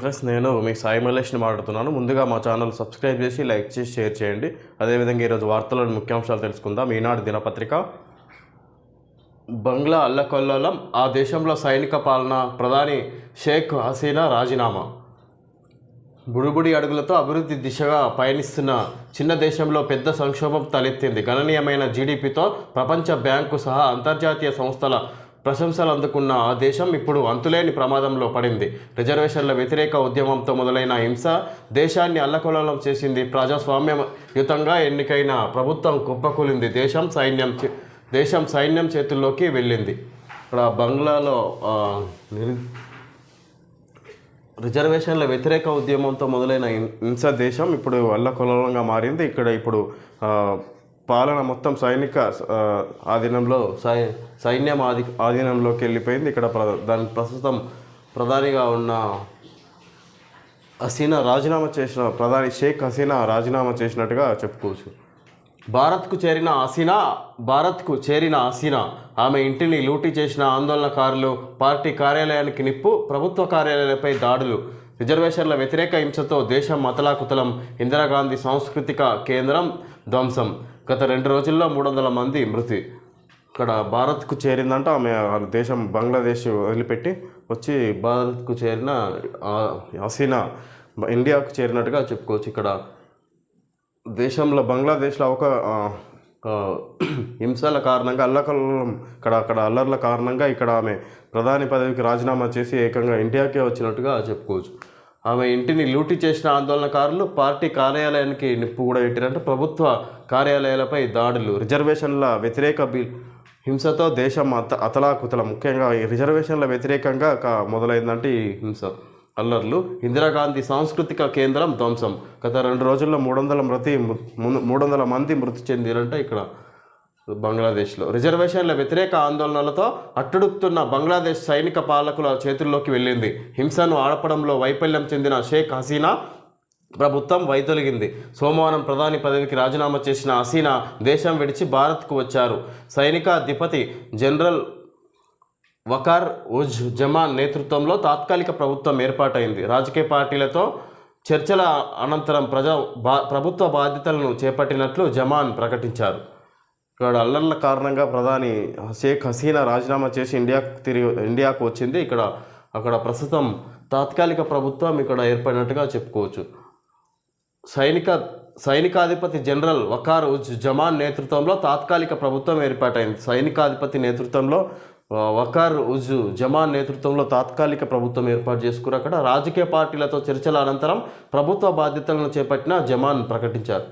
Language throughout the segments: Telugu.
ఫ్రెండ్స్ నేను మీ సాయి మల్లేష్ని మాట్లాడుతున్నాను. ముందుగా మా ఛానల్ సబ్స్క్రైబ్ చేసి లైక్ చేసి షేర్ చేయండి. అదేవిధంగా ఈరోజు వార్తలను ముఖ్యాంశాలు తెలుసుకుందాం. ఈనాడు దినపత్రిక. బంగ్లా అల్లకొల్లలం ఆ దేశంలో సైనిక పాలన ప్రధాని షేక్ హసీనా రాజీనామా. బుడిబుడి అడుగులతో అభివృద్ధి దిశగా పయనిస్తున్న చిన్న దేశంలో పెద్ద సంక్షోభం తలెత్తింది. గణనీయమైన జీడిపితో ప్రపంచ బ్యాంకు సహా అంతర్జాతీయ సంస్థల ప్రశంసలు అందుకున్న ఆ దేశం ఇప్పుడు అంతులేని ప్రమాదంలో పడింది. రిజర్వేషన్ల వ్యతిరేక ఉద్యమంతో మొదలైన హింస దేశాన్ని అల్లకొలలం చేసింది. ప్రజాస్వామ్యయుతంగా ఎన్నికైన ప్రభుత్వం కుప్పకూలింది. దేశం సైన్యం చే- దేశం సైన్యం చేతుల్లోకి వెళ్ళింది. ఇక్కడ బంగ్లాలో రిజర్వేషన్ల వ్యతిరేక ఉద్యమంతో మొదలైన హింస దేశం ఇప్పుడు అల్లకొలలంగా మారింది. ఇక్కడ ఇప్పుడు పాలన మొత్తం సైనిక ఆధీనంలో సై సైన్యం ఆధి ఆధీనంలోకి వెళ్ళిపోయింది. ఇక్కడ ప్ర దాని ప్రస్తుతం ప్రధానిగా ఉన్న హసీనా రాజీనామా చేసిన ప్రధాని షేక్ హసీనా రాజీనామా చేసినట్టుగా చెప్పుకోవచ్చు. భారత్కు చేరిన హసీనా భారత్కు చేరిన హసీనా ఆమె ఇంటిని లూటీ చేసిన ఆందోళనకారులు పార్టీ కార్యాలయానికి నిప్పు ప్రభుత్వ కార్యాలయాలపై దాడులు రిజర్వేషన్ల వ్యతిరేక హింసతో దేశం మతలాకుతలం ఇందిరాగాంధీ సాంస్కృతిక కేంద్రం ధ్వంసం. గత రెండు రోజుల్లో మూడు వందల మంది మృతి. ఇక్కడ భారత్కు చేరిందంట. ఆమె ఆ దేశం బంగ్లాదేశ్ వదిలిపెట్టి వచ్చి భారత్కు చేరిన హసీనా ఇండియాకు చేరినట్టుగా చెప్పుకోవచ్చు. ఇక్కడ దేశంలో బంగ్లాదేశ్లో ఒక హింసల కారణంగా అల్లకల్లం ఇక్కడ అక్కడ అల్లర్ల కారణంగా ఇక్కడ ఆమె ప్రధాని పదవికి రాజీనామా చేసి ఏకంగా ఇండియాకే వచ్చినట్టుగా చెప్పుకోవచ్చు. ఆమె ఇంటిని లూటీ చేసిన ఆందోళనకారులు పార్టీ కార్యాలయానికి నిప్పు కూడా పెట్టారంటే. ప్రభుత్వ కార్యాలయాలపై దాడులు రిజర్వేషన్ల వ్యతిరేక బిల్ హింసతో దేశం అత అతలాకుతల. ముఖ్యంగా ఈ రిజర్వేషన్ల వ్యతిరేకంగా మొదలైందంటే ఈ హింస. అల్లర్లు ఇందిరాగాంధీ సాంస్కృతిక కేంద్రం ధ్వంసం. గత రెండు రోజుల్లో మూడు వందల మృతి మూడు వందల మంది మృతి చెందిరంటే ఇక్కడ. బంగ్లాదేశ్లో. రిజర్వేషన్ల వ్యతిరేక ఆందోళనలతో అట్టుడుకుతున్న బంగ్లాదేశ్ సైనిక పాలకుల చేతుల్లోకి వెళ్ళింది. హింసను ఆడపడంలో వైఫల్యం చెందిన షేక్ హసీనా ప్రభుత్వం వైదొలిగింది. సోమవారం ప్రధాని పదవికి రాజీనామా చేసిన హసీనా దేశం విడిచి భారత్కు వచ్చారు. సైనికాధిపతి జనరల్ వకార్ ఉజ్ జమాన్ నేతృత్వంలో తాత్కాలిక ప్రభుత్వం ఏర్పాటైంది. రాజకీయ పార్టీలతో చర్చల అనంతరం ప్రజా బా ప్రభుత్వ బాధ్యతలను చేపట్టినట్లు జమాన్ ప్రకటించారు. ఇక్కడ అల్లర్ల కారణంగా ప్రధాని షేక్ హసీనా రాజీనామా చేసి ఇండియాకు తిరిగి ఇండియాకు వచ్చింది. ఇక్కడ అక్కడ ప్రస్తుతం తాత్కాలిక ప్రభుత్వం ఇక్కడ ఏర్పడినట్టుగా చెప్పుకోవచ్చు. సైనిక సైనికాధిపతి జనరల్ వకార్ ఉజ్ జమాన్ నేతృత్వంలో తాత్కాలిక ప్రభుత్వం ఏర్పాటైంది. సైనికాధిపతి నేతృత్వంలో వకార్ ఉజ్ జమాన్ నేతృత్వంలో తాత్కాలిక ప్రభుత్వం ఏర్పాటు చేసుకుని అక్కడ రాజకీయ పార్టీలతో చర్చల అనంతరం ప్రభుత్వ బాధ్యతలను చేపట్టిన జమాన్ ప్రకటించారు.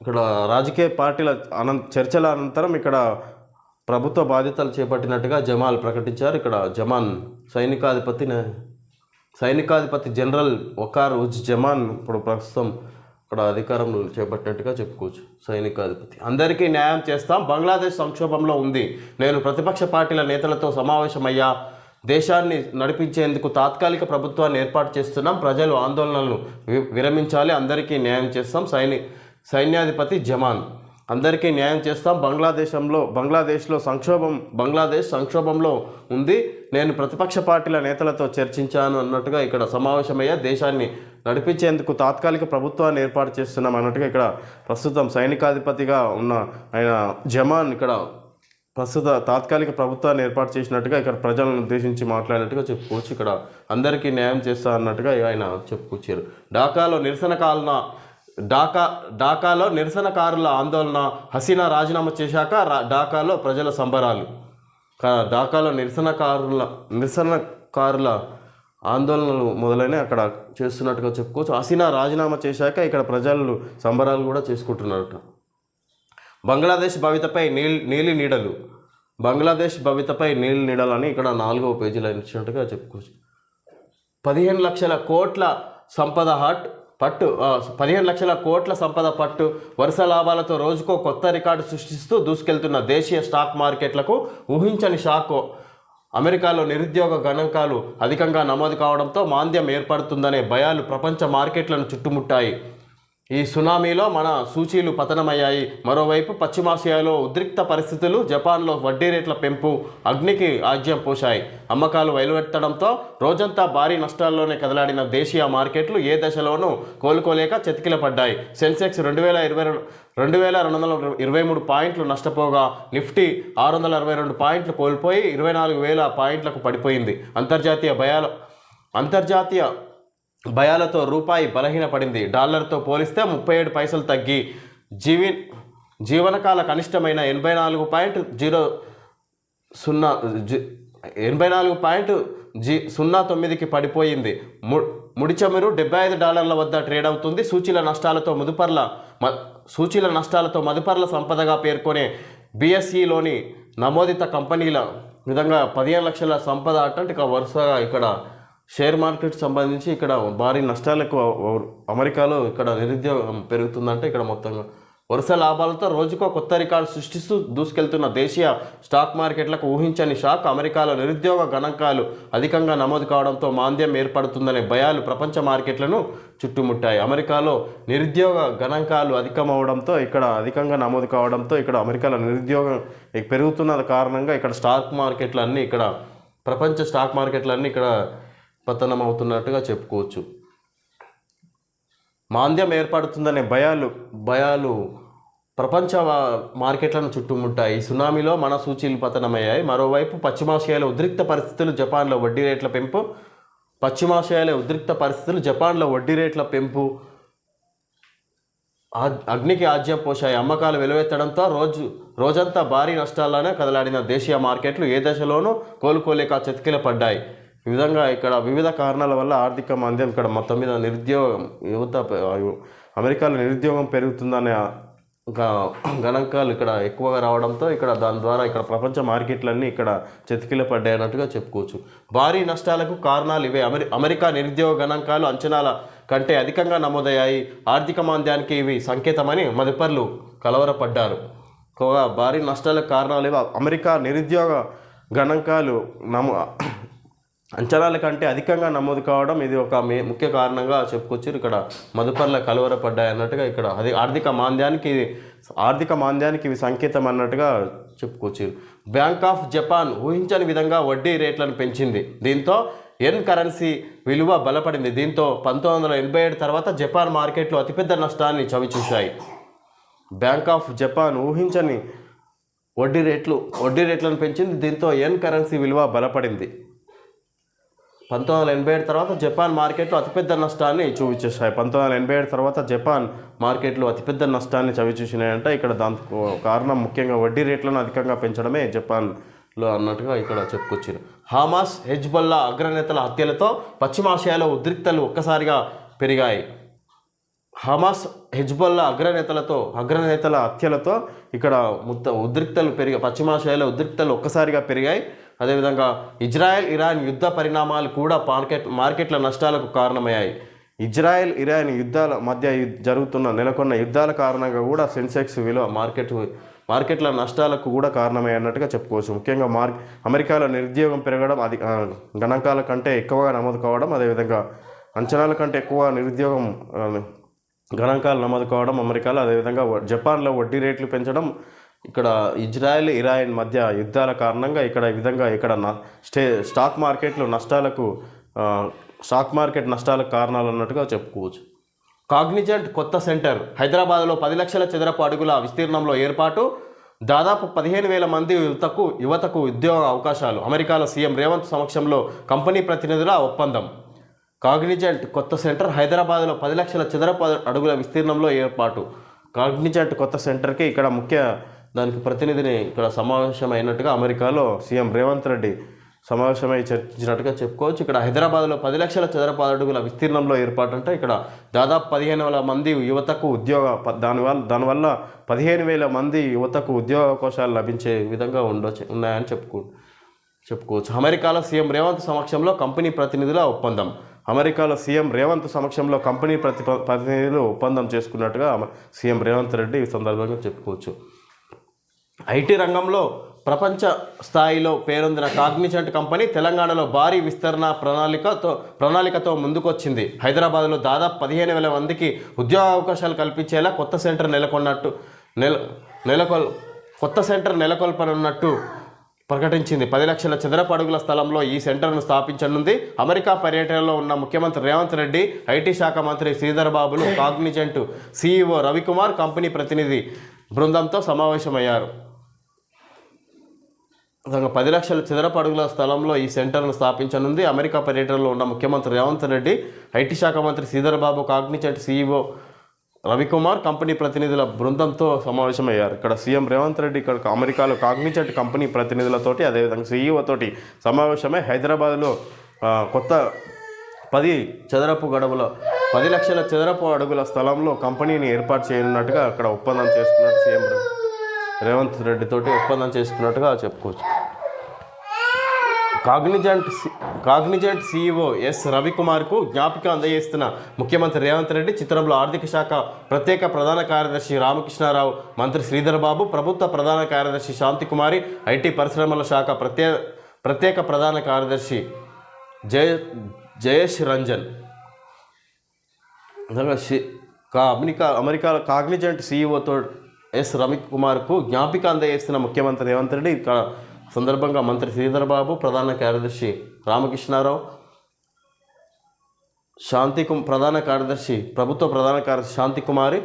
ఇక్కడ రాజకీయ పార్టీల అనం చర్చల అనంతరం ఇక్కడ ప్రభుత్వ బాధ్యతలు చేపట్టినట్టుగా జమాల్ ప్రకటించారు. ఇక్కడ జమాన్ సైనికాధిపతి సైనికాధిపతి జనరల్ ఒకార్ ఉజ్ జమాన్ ఇప్పుడు ప్రస్తుతం ఇక్కడ అధికారంలో చేపట్టినట్టుగా చెప్పుకోవచ్చు. సైనికాధిపతి. అందరికీ న్యాయం చేస్తాం. బంగ్లాదేశ్ సంక్షోభంలో ఉంది. నేను ప్రతిపక్ష పార్టీల నేతలతో సమావేశమయ్యా. దేశాన్ని నడిపించేందుకు తాత్కాలిక ప్రభుత్వాన్ని ఏర్పాటు చేస్తున్నాం. ప్రజలు ఆందోళనలను వి- విరమించాలి. అందరికీ న్యాయం చేస్తాం. సైనిక సైన్యాధిపతి జమాన్. అందరికీ న్యాయం చేస్తాం. బంగ్లాదేశంలో బంగ్లాదేశ్లో సంక్షోభం బంగ్లాదేశ్ సంక్షోభంలో ఉంది. నేను ప్రతిపక్ష పార్టీల నేతలతో చర్చించాను అన్నట్టుగా ఇక్కడ సమావేశమయ్యా దేశాన్ని నడిపించేందుకు తాత్కాలిక ప్రభుత్వాన్ని ఏర్పాటు చేస్తున్నాం అన్నట్టుగా ఇక్కడ ప్రస్తుతం సైనికాధిపతిగా ఉన్న ఆయన జమాన్ ఇక్కడ ప్రస్తుత తాత్కాలిక ప్రభుత్వాన్ని ఏర్పాటు చేసినట్టుగా ఇక్కడ ప్రజలను ఉద్దేశించి మాట్లాడినట్టుగా చెప్పుకోవచ్చు. ఇక్కడ అందరికీ న్యాయం చేస్తా అన్నట్టుగా ఆయన చెప్పుకొచ్చారు. ఢాకాలో నిరసన కాలన ఢాకా ఢాకాలో నిరసనకారుల ఆందోళన హసీనా రాజీనామా చేశాక ఢాకాలో ప్రజల సంబరాలు. కా- ఢాకాలో నిరసనకారుల నిరసనకారుల ఆందోళనలు మొదలైన అక్కడ చేస్తున్నట్టుగా చెప్పుకోవచ్చు. హసీనా రాజీనామా చేశాక ఇక్కడ ప్రజలు సంబరాలు కూడా చేసుకుంటున్నారట. బంగ్లాదేశ్ భవితపై నీల్ నీలి నీడలు. బంగ్లాదేశ్ భవితపై నీలి నీడలని ఇక్కడ నాలుగవ పేజీలో ఇచ్చినట్టుగా చెప్పుకోవచ్చు. పదిహేను లక్షల కోట్ల సంపద హట్ పట్టు పదిహేను లక్షల కోట్ల సంపద పట్టు వరుస లాభాలతో రోజుకో కొత్త రికార్డు సృష్టిస్తూ దూసుకెళ్తున్న దేశీయ స్టాక్ మార్కెట్లకు ఊహించని షాక్. అమెరికాలో నిరుద్యోగ గణాంకాలు అధికంగా నమోదు కావడంతో మాంద్యం ఏర్పడుతుందనే భయాలు ప్రపంచ మార్కెట్లను చుట్టుముట్టాయి. ఈ సునామీలో మన సూచీలు పతనమయ్యాయి. మరోవైపు పశ్చిమాసియాలో ఉద్రిక్త పరిస్థితులు జపాన్లో వడ్డీ రేట్ల పెంపు అగ్నికి ఆజ్యం పోశాయి. అమ్మకాలు వెలువెత్తడంతో రోజంతా భారీ నష్టాల్లోనే కదలాడిన దేశీయ మార్కెట్లు ఏ దశలోనూ కోలుకోలేక చతికిలపడ్డాయి సెన్సెక్స్ రెండు వేల ఇరవై రెండు వేల రెండు వందల ఇరవై మూడు పాయింట్లు నష్టపోగా నిఫ్టీ ఆరు వందల అరవై రెండు పాయింట్లు కోల్పోయి ఇరవై నాలుగు వేల పాయింట్లకు పడిపోయింది. అంతర్జాతీయ భయాల అంతర్జాతీయ భయాలతో రూపాయి బలహీనపడింది. డాలర్తో పోలిస్తే ముప్పై ఏడు పైసలు తగ్గి జీవి జీవనకాల కనిష్టమైన ఎనభై నాలుగు పాయింట్ జీరో సున్నా జి- ఎనభై నాలుగు పాయింట్ జీ సున్నా తొమ్మిదికి పడిపోయింది. ము ముడి చమురు డెబ్బై ఐదు డాలర్ల వద్ద ట్రేడ్ అవుతుంది. సూచీల నష్టాలతో మదుపర్ల మ సూచీల నష్టాలతో మదుపర్ల సంపదగా పేర్కొనే బిఎస్సిలోని నమోదిత కంపెనీల విధంగా పదిహేను లక్షల సంపద అటంటే ఇక వరుసగా ఇక్కడ షేర్ మార్కెట్ సంబంధించి ఇక్కడ భారీ నష్టాలకు అమెరికాలో ఇక్కడ నిరుద్యోగం పెరుగుతుందంటే ఇక్కడ మొత్తంగా వరుస లాభాలతో రోజుకో కొత్త రికార్డు సృష్టిస్తూ దూసుకెళ్తున్న దేశీయ స్టాక్ మార్కెట్లకు ఊహించని షాక్ అమెరికాలో నిరుద్యోగ గణాంకాలు అధికంగా నమోదు కావడంతో మాంద్యం ఏర్పడుతుందనే భయాలు ప్రపంచ మార్కెట్లను చుట్టుముట్టాయి. అమెరికాలో నిరుద్యోగ గణాంకాలు అధికమవడంతో ఇక్కడ అధికంగా నమోదు కావడంతో ఇక్కడ అమెరికాలో నిరుద్యోగం పెరుగుతున్న కారణంగా ఇక్కడ స్టాక్ మార్కెట్లన్నీ ఇక్కడ ప్రపంచ స్టాక్ మార్కెట్లన్నీ ఇక్కడ పతనం అవుతున్నట్టుగా చెప్పుకోవచ్చు. మాంద్యం ఏర్పడుతుందనే భయాలు భయాలు ప్రపంచ మార్కెట్లను చుట్టుముట్టాయి. ఈ సునామీలో మన సూచీలు పతనమయ్యాయి. మరోవైపు పశ్చిమాసియాలో ఉద్రిక్త పరిస్థితులు జపాన్లో వడ్డీ రేట్ల పెంపు పశ్చిమాసియాలో ఉద్రిక్త పరిస్థితులు జపాన్లో వడ్డీ రేట్ల పెంపు అగ్నికి ఆజ్యం పోశాయి. అమ్మకాలు వెలువెత్తడంతో రోజు రోజంతా భారీ నష్టాల్లోనే కదలాడిన దేశీయ మార్కెట్లు ఏ దశలోనూ కోలుకోలేక చతికిల పడ్డాయి ఈ విధంగా ఇక్కడ వివిధ కారణాల వల్ల ఆర్థిక మాంద్యం ఇక్కడ మొత్తం మీద నిరుద్యోగం యువత అమెరికాలో నిరుద్యోగం పెరుగుతుందనే గణాంకాలు ఇక్కడ ఎక్కువగా రావడంతో ఇక్కడ దాని ద్వారా ఇక్కడ ప్రపంచ మార్కెట్లన్నీ ఇక్కడ చెతికిల పడ్డాయన్నట్టుగా చెప్పుకోవచ్చు. భారీ నష్టాలకు కారణాలు ఇవే. అమెరి అమెరికా నిరుద్యోగ గణాంకాలు అంచనాల కంటే అధికంగా నమోదయ్యాయి. ఆర్థిక మాంద్యానికి ఇవి సంకేతమని మదుపర్లు కలవరపడ్డారు. ఎక్కువగా భారీ నష్టాలకు కారణాలు ఇవి. అమెరికా నిరుద్యోగ గణాంకాలు నమో అంచనాల కంటే అధికంగా నమోదు కావడం ఇది ఒక మే ముఖ్య కారణంగా చెప్పుకొచ్చారు. ఇక్కడ మదుపర్ల కలవరపడ్డాయి అన్నట్టుగా ఇక్కడ అది ఆర్థిక మాంద్యానికి ఆర్థిక మాంద్యానికి ఇవి సంకేతం అన్నట్టుగా చెప్పుకొచ్చారు. బ్యాంక్ ఆఫ్ జపాన్ ఊహించని విధంగా వడ్డీ రేట్లను పెంచింది. దీంతో ఎన్ కరెన్సీ విలువ బలపడింది. దీంతో పంతొమ్మిది వందల ఎనభై ఏడు తర్వాత జపాన్ మార్కెట్లో అతిపెద్ద నష్టాన్ని చవిచూశాయి. బ్యాంక్ ఆఫ్ జపాన్ ఊహించని వడ్డీ రేట్లు వడ్డీ రేట్లను పెంచింది. దీంతో ఎన్ కరెన్సీ విలువ బలపడింది. పంతొమ్మిది వందల ఎనభై ఏడు తర్వాత జపాన్ మార్కెట్లో అతిపెద్ద నష్టాన్ని చూపించేస్తాయి పంతొమ్మిది వందల ఎనభై ఏడు తర్వాత జపాన్ మార్కెట్లు అతిపెద్ద నష్టాన్ని చవిచూసినాయంటే ఇక్కడ దానికి కారణం ముఖ్యంగా వడ్డీ రేట్లను అధికంగా పెంచడమే జపాన్లో అన్నట్టుగా ఇక్కడ చెప్పుకొచ్చారు హామాస్ హెజ్బల్లా అగ్రనేతల హత్యలతో పశ్చిమాసియాలో ఉద్రిక్తలు ఒక్కసారిగా పెరిగాయి. హమాస్ హెజ్బల్లా అగ్రనేతలతో అగ్రనేతల హత్యలతో ఇక్కడ ముత్త ఉద్రిక్తలు పెరిగా పశ్చిమాసియాలో ఉద్రిక్తలు ఒక్కసారిగా పెరిగాయి. అదేవిధంగా ఇజ్రాయెల్ ఇరాన్ యుద్ధ పరిణామాలు కూడా మార్కెట్ మార్కెట్ల నష్టాలకు కారణమయ్యాయి. ఇజ్రాయెల్ ఇరాన్ యుద్ధాల మధ్య జరుగుతున్న నెలకొన్న యుద్ధాల కారణంగా కూడా సెన్సెక్స్ విలువ మార్కెట్ మార్కెట్ల నష్టాలకు కూడా కారణమై అన్నట్టుగా చెప్పుకోవచ్చు. ముఖ్యంగా మార్ అమెరికాలో నిరుద్యోగం పెరగడం అది గణాంకాల కంటే ఎక్కువగా నమోదు కావడం అదేవిధంగా అంచనాల కంటే ఎక్కువ నిరుద్యోగం గణాంకాలు నమోదు కావడం అమెరికాలో అదేవిధంగా జపాన్లో వడ్డీ రేట్లు పెంచడం ఇక్కడ ఇజ్రాయెల్ ఇరాయిన్ మధ్య యుద్ధాల కారణంగా ఇక్కడ ఈ విధంగా ఇక్కడ స్టే స్టాక్ మార్కెట్లు నష్టాలకు స్టాక్ మార్కెట్ నష్టాలకు కారణాలు అన్నట్టుగా చెప్పుకోవచ్చు. కాగ్నిజెంట్ కొత్త సెంటర్ హైదరాబాద్లో పది లక్షల చదరపు అడుగుల విస్తీర్ణంలో ఏర్పాటు. దాదాపు పదిహేను వేల మంది యువతకు యువతకు ఉద్యోగ అవకాశాలు. అమెరికాలో సీఎం రేవంత్ సమక్షంలో కంపెనీ ప్రతినిధుల ఒప్పందం. కాగ్నిజెంట్ కొత్త సెంటర్ హైదరాబాద్లో పది లక్షల చదరపు అడుగుల విస్తీర్ణంలో ఏర్పాటు. కాగ్నిజెంట్ కొత్త సెంటర్కి ఇక్కడ ముఖ్య దానికి ప్రతినిధిని ఇక్కడ సమావేశమైనట్టుగా అమెరికాలో సీఎం రేవంత్ రెడ్డి సమావేశమై చర్చించినట్టుగా చెప్పుకోవచ్చు. ఇక్కడ హైదరాబాద్లో పది లక్షల చదరపు అడుగుల విస్తీర్ణంలో ఏర్పాటు అంటే ఇక్కడ దాదాపు పదిహేను వేల మంది యువతకు ఉద్యోగ దానివల్ల దానివల్ల పదిహేను వేల మంది యువతకు ఉద్యోగ అవకాశాలు లభించే విధంగా ఉండొచ్చు ఉన్నాయని చెప్పుకో చెప్పుకోవచ్చు. అమెరికాలో సీఎం రేవంత్ సమక్షంలో కంపెనీ ప్రతినిధుల ఒప్పందం. అమెరికాలో సీఎం రేవంత్ సమక్షంలో కంపెనీ ప్రతి ప్రతినిధులు ఒప్పందం చేసుకున్నట్టుగా సీఎం రేవంత్ రెడ్డి ఈ సందర్భంగా చెప్పుకోవచ్చు. ఐటీ రంగంలో ప్రపంచ స్థాయిలో పేరొందిన కాగ్నిజెంట్ కంపెనీ తెలంగాణలో భారీ విస్తరణ ప్రణాళికతో ప్రణాళికతో ముందుకొచ్చింది. హైదరాబాద్లో దాదాపు పదిహేను వేల మందికి ఉద్యోగ అవకాశాలు కల్పించేలా కొత్త సెంటర్ నెలకొన్నట్టు నెల నెలకొల్ కొత్త సెంటర్ నెలకొల్పనున్నట్టు ప్రకటించింది. పది లక్షల చదరపు అడుగుల స్థలంలో ఈ సెంటర్ను స్థాపించనుంది. అమెరికా పర్యటనలో ఉన్న ముఖ్యమంత్రి రేవంత్ రెడ్డి ఐటీ శాఖ మంత్రి శ్రీధర్ బాబులు కాగ్నిజెంట్ సీఈఓ రవికుమార్ కంపెనీ ప్రతినిధి బృందంతో సమావేశమయ్యారు. పది లక్షల చదరపు అడుగుల స్థలంలో ఈ సెంటర్ను స్థాపించనుంది. అమెరికా పర్యటనలో ఉన్న ముఖ్యమంత్రి రేవంత్ రెడ్డి ఐటీ శాఖ మంత్రి Sridhar Cognizant CEO Ravikumar company ప్రతినిధుల బృందంతో సమావేశమయ్యారు. ఇక్కడ సీఎం రేవంత్ రెడ్డి ఇక్కడ అమెరికాలో కాగ్నిచెట్ కంపెనీ ప్రతినిధులతోటి అదేవిధంగా సీఈఓ తోటి సమావేశమై హైదరాబాద్లో కొత్త పది చదరపు గడవుల పది లక్షల చదరపు అడుగుల స్థలంలో కంపెనీని ఏర్పాటు చేయనున్నట్టుగా అక్కడ ఒప్పందం చేసుకున్నట్టు సీఎం రే- రేవంత్ రెడ్డితోటి ఒప్పందం చేసుకున్నట్టుగా చెప్పుకోవచ్చు. కాగ్నిజెంట్ సి- కాగ్నిజెంట్ సీఈఓ ఎస్ రవికుమార్కు జ్ఞాపిక అందజేస్తున్న ముఖ్యమంత్రి రేవంత్ రెడ్డి చిత్రంలో ఆర్థిక శాఖ ప్రత్యేక ప్రధాన కార్యదర్శి రామకృష్ణారావు మంత్రి శ్రీధర్ బాబు ప్రభుత్వ ప్రధాన కార్యదర్శి శాంతికుమారి ఐటీ పరిశ్రమల శాఖ ప్రత్యేక ప్రత్యేక ప్రధాన కార్యదర్శి జయ Jayesh Ranjan. America America Cognizant సీఈఓతో S రమిక్ కుమార్కు జ్ఞాపిక అందజేసిన ముఖ్యమంత్రి రేవంత్ రెడ్డి ఇక్కడ సందర్భంగా మంత్రి శ్రీధర్ బాబు ప్రధాన కార్యదర్శి రామకృష్ణారావు శాంతి ప్రధాన కార్యదర్శి ప్రభుత్వ ప్రధాన కార్యదర్శి శాంతి కుమారి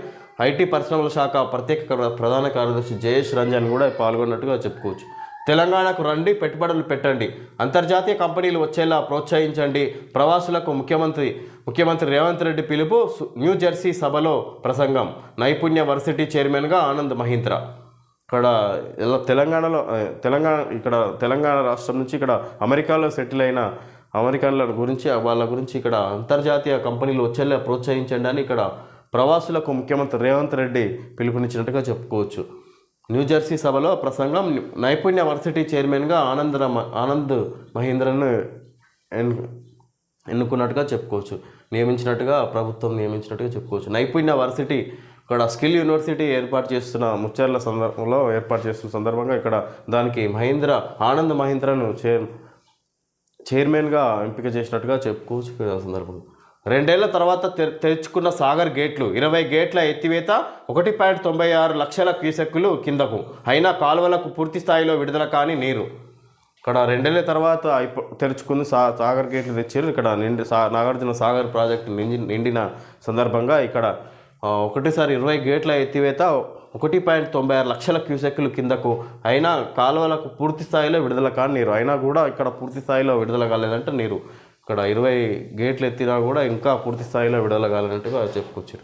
ఐటీ పరిశ్రమల శాఖ ప్రత్యేక ప్రధాన కార్యదర్శి జయేష్ రంజన్ కూడా పాల్గొన్నట్టుగా చెప్పుకోవచ్చు. తెలంగాణకు రండి పెట్టుబడులు పెట్టండి. అంతర్జాతీయ కంపెనీలు వచ్చేలా ప్రోత్సహించండి. ప్రవాసులకు ముఖ్యమంత్రి ముఖ్యమంత్రి రేవంత్ రెడ్డి పిలుపు న్యూజెర్సీ న్యూ జెర్సీ సభలో ప్రసంగం. నైపుణ్య వర్సిటీ చైర్మన్గా ఆనంద్ మహీంద్ర. ఇక్కడ తెలంగాణలో తెలంగాణ ఇక్కడ తెలంగాణ రాష్ట్రం నుంచి ఇక్కడ అమెరికాలో సెటిల్ అయిన అమెరికన్ల గురించి వాళ్ళ గురించి ఇక్కడ అంతర్జాతీయ కంపెనీలు వచ్చేలా ప్రోత్సహించండి అని ఇక్కడ ప్రవాసులకు ముఖ్యమంత్రి రేవంత్ రెడ్డి పిలుపునిచ్చినట్టుగా చెప్పుకోవచ్చు. న్యూజెర్సీ సభలో ప్రసంగం నైపుణ్య వర్సిటీ చైర్మన్గా ఆనంద్ ఆనంద్ మహీంద్రను ఎన్నుకున్నట్టుగా చెప్పుకోవచ్చు. నియమించినట్టుగా ప్రభుత్వం నియమించినట్టుగా చెప్పుకోవచ్చు. నైపుణ్య వర్సిటీ ఇక్కడ స్కిల్ యూనివర్సిటీ ఏర్పాటు చేస్తున్న ముచ్చర్ల సందర్భంలో ఏర్పాటు చేస్తున్న సందర్భంగా ఇక్కడ దానికి మహీంద్ర ఆనంద్ మహీంద్రను చైర్ చైర్మన్గా ఎంపిక చేసినట్టుగా చెప్పుకోవచ్చు ఇక్కడ సందర్భంగా రెండేళ్ళ తర్వాత తె తెరుచుకున్న సాగర్ గేట్లు. ఇరవై గేట్ల ఎత్తివేత ఒకటి పాయింట్ తొంభై ఆరు లక్షల క్యూసెక్కులు కిందకు. అయినా కాలువలకు పూర్తి స్థాయిలో విడుదల కాని నీరు. ఇక్కడ రెండేళ్ళ తర్వాత తెరుచుకుని సా సాగర్ గేట్లు తెచ్చారు. ఇక్కడ నిండి సా నాగార్జున సాగర్ ప్రాజెక్టు నిండి నిండిన సందర్భంగా ఇక్కడ ఒకటిసారి ఇరవై గేట్ల ఎత్తివేత ఒకటి పాయింట్ తొంభై ఆరు లక్షల క్యూసెక్లు కిందకు అయినా కాలువలకు పూర్తి స్థాయిలో విడుదల కాని నీరు. అయినా కూడా ఇక్కడ పూర్తి స్థాయిలో విడుదల కాలేదంటే నీరు. ఇక్కడ ఇరవై గేట్లు ఎత్తినా కూడా ఇంకా పూర్తి స్థాయిలో విడుదల కాలేనట్టుగా చెప్పుకొచ్చారు.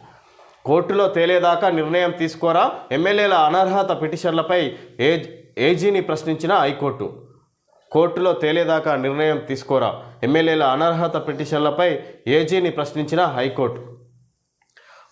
కోర్టులో తేలేదాకా నిర్ణయం తీసుకోరా? ఎమ్మెల్యేల అనర్హత పిటిషన్లపై ఏ ఏజీని ప్రశ్నించిన హైకోర్టు. కోర్టులో తేలేదాకా నిర్ణయం తీసుకోరా? ఎమ్మెల్యేల అనర్హత పిటిషన్లపై ఏజీని ప్రశ్నించిన హైకోర్టు.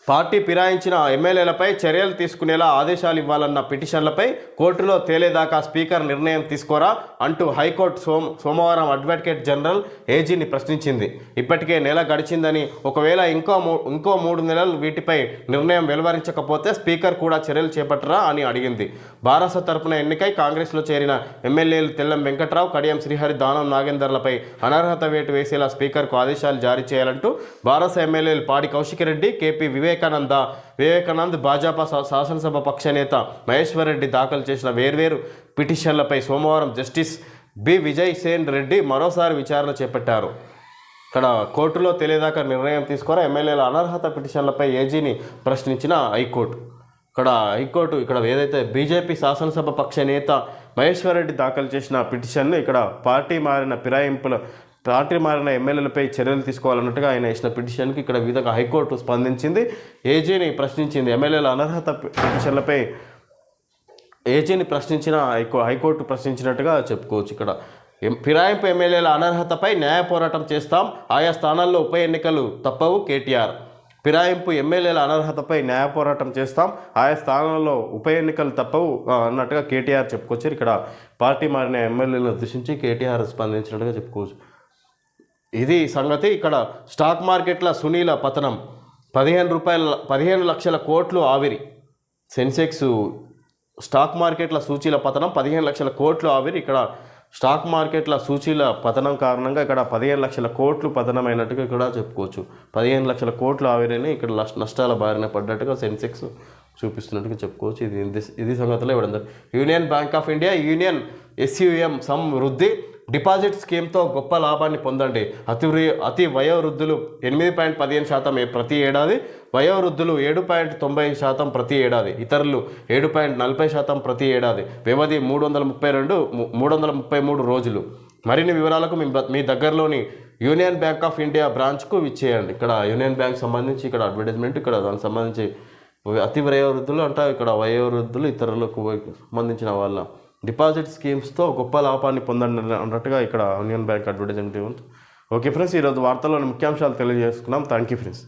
పార్టీ ఫిరాయించిన ఎమ్మెల్యేలపై చర్యలు తీసుకునేలా ఆదేశాలు ఇవ్వాలన్న పిటిషన్లపై కోర్టులో తేలేదాకా స్పీకర్ నిర్ణయం తీసుకోరా అంటూ హైకోర్టు సోమ సోమవారం అడ్వకేట్ జనరల్ ఏజీని ప్రశ్నించింది. ఇప్పటికే నెల గడిచిందని ఒకవేళ ఇంకో ఇంకో మూడు నెలలు వీటిపై నిర్ణయం వెలువరించకపోతే స్పీకర్ కూడా చర్యలు చేపట్టరా అని అడిగింది. బారాస తరపున ఎన్నికై కాంగ్రెస్లో చేరిన ఎమ్మెల్యేలు తెల్లం వెంకట్రావు కడియం శ్రీహరి దానం నాగేందర్లపై అనర్హత వేటు వేసేలా స్పీకర్కు ఆదేశాలు జారీ చేయాలంటూ బారాస ఎమ్మెల్యేలు పాడి కౌశికరెడ్డి కేపీ వివేక్ వివేకానంద. వివేకానంద్ భాజపా శాసనసభ పక్ష నేత మహేశ్వర్ రెడ్డి దాఖలు చేసిన వేర్వేరు పిటిషన్లపై సోమవారం జస్టిస్ బి. విజయ్ సేన్ రెడ్డి మరోసారి విచారణ చేపట్టారు. ఇక్కడ కోర్టులో తెలియదాకా నిర్ణయం తీసుకొని ఎమ్మెల్యేల అనర్హత పిటిషన్లపై ఏజీని ప్రశ్నించిన హైకోర్టు. ఇక్కడ హైకోర్టు ఇక్కడ ఏదైతే బీజేపీ శాసనసభ పక్ష నేత మహేశ్వర్ రెడ్డి దాఖలు చేసిన పిటిషన్ను ఇక్కడ పార్టీ మారిన ఫిరాయింపుల పార్టీ మారిన ఎమ్మెల్యేలపై చర్యలు తీసుకోవాలన్నట్టుగా ఆయన వేసిన పిటిషన్కి ఇక్కడ విధంగా హైకోర్టు స్పందించింది. ఏజీని ప్రశ్నించింది. ఎమ్మెల్యేల అనర్హత పిటిషన్లపై ఏజీని ప్రశ్నించిన హైకో హైకోర్టు ప్రశ్నించినట్టుగా చెప్పుకోవచ్చు ఇక్కడ. ఫిరాయింపు ఎమ్మెల్యేల అనర్హతపై న్యాయ పోరాటం చేస్తాం. ఆయా స్థానాల్లో ఉప ఎన్నికలు తప్పవు కేటీఆర్. ఫిరాయింపు ఎమ్మెల్యేల అనర్హతపై న్యాయ పోరాటం చేస్తాం. ఆయా స్థానాల్లో ఉప ఎన్నికలు తప్పవు అన్నట్టుగా కేటీఆర్ చెప్పుకొచ్చారు. ఇక్కడ పార్టీ మారిన ఎమ్మెల్యేలను ఉద్దేశించి కేటీఆర్ స్పందించినట్టుగా చెప్పుకోవచ్చు. ఇది సంగతి ఇక్కడ స్టాక్ మార్కెట్ల సునీల పతనం. పదిహేను రూపాయల పదిహేను లక్షల కోట్లు ఆవిరి. సెన్సెక్స్ స్టాక్ మార్కెట్ల సూచీల పతనం పదిహేను లక్షల కోట్లు ఆవిరి. ఇక్కడ స్టాక్ మార్కెట్ల సూచీల పతనం కారణంగా ఇక్కడ పదిహేను లక్షల కోట్లు పతనమైనట్టుగా ఇక్కడ చెప్పుకోవచ్చు. పదిహేను లక్షల కోట్లు ఆవిరిని ఇక్కడ నష్టాల బారిన పడ్డట్టుగా సెన్సెక్స్ చూపిస్తున్నట్టుగా చెప్పుకోవచ్చు. ఇది ఇది- సంగతిలో ఇవ్వడం Union Bank of India Union SUM Samriddhi deposit స్కీమ్తో గొప్ప లాభాన్ని పొందండి. అతి అతి వయోవృద్ధులు ఎనిమిది పాయింట్ పదిహేను శాతం ప్రతి ఏడాది వయోవృద్ధులు ఏడు పాయింట్ తొంభై శాతం ప్రతి ఏడాది ఇతరులు ఏడు పాయింట్ నలభై శాతం ప్రతి ఏడాది వ్యవధి మూడు వందల ముప్పై రెండు మూడు వందల ముప్పై మూడు రోజులు. మరిన్ని వివరాలకు మీ మీ దగ్గరలోని యూనియన్ బ్యాంక్ ఆఫ్ ఇండియా బ్రాంచ్కు విచ్చేయండి. ఇక్కడ యూనియన్ బ్యాంక్ సంబంధించి ఇక్కడ అడ్వర్టైజ్మెంట్ ఇక్కడ దానికి సంబంధించి అతి వయోవృద్ధులు అంటే ఇక్కడ వయోవృద్ధులు ఇతరులకు సంబంధించిన వాళ్ళ డిపాజిట్ స్కీమ్స్తో గొప్ప లాభాన్ని పొందండి అన్నట్టుగా ఇక్కడ యూనియన్ బ్యాంక్ అడ్వర్టైజ్మెంట్ ఉంది. ఓకే ఫ్రెండ్స్ ఈరోజు వార్తల్లోని ముఖ్యాంశాలు తెలియజేసుకున్నాం. Thank you friends.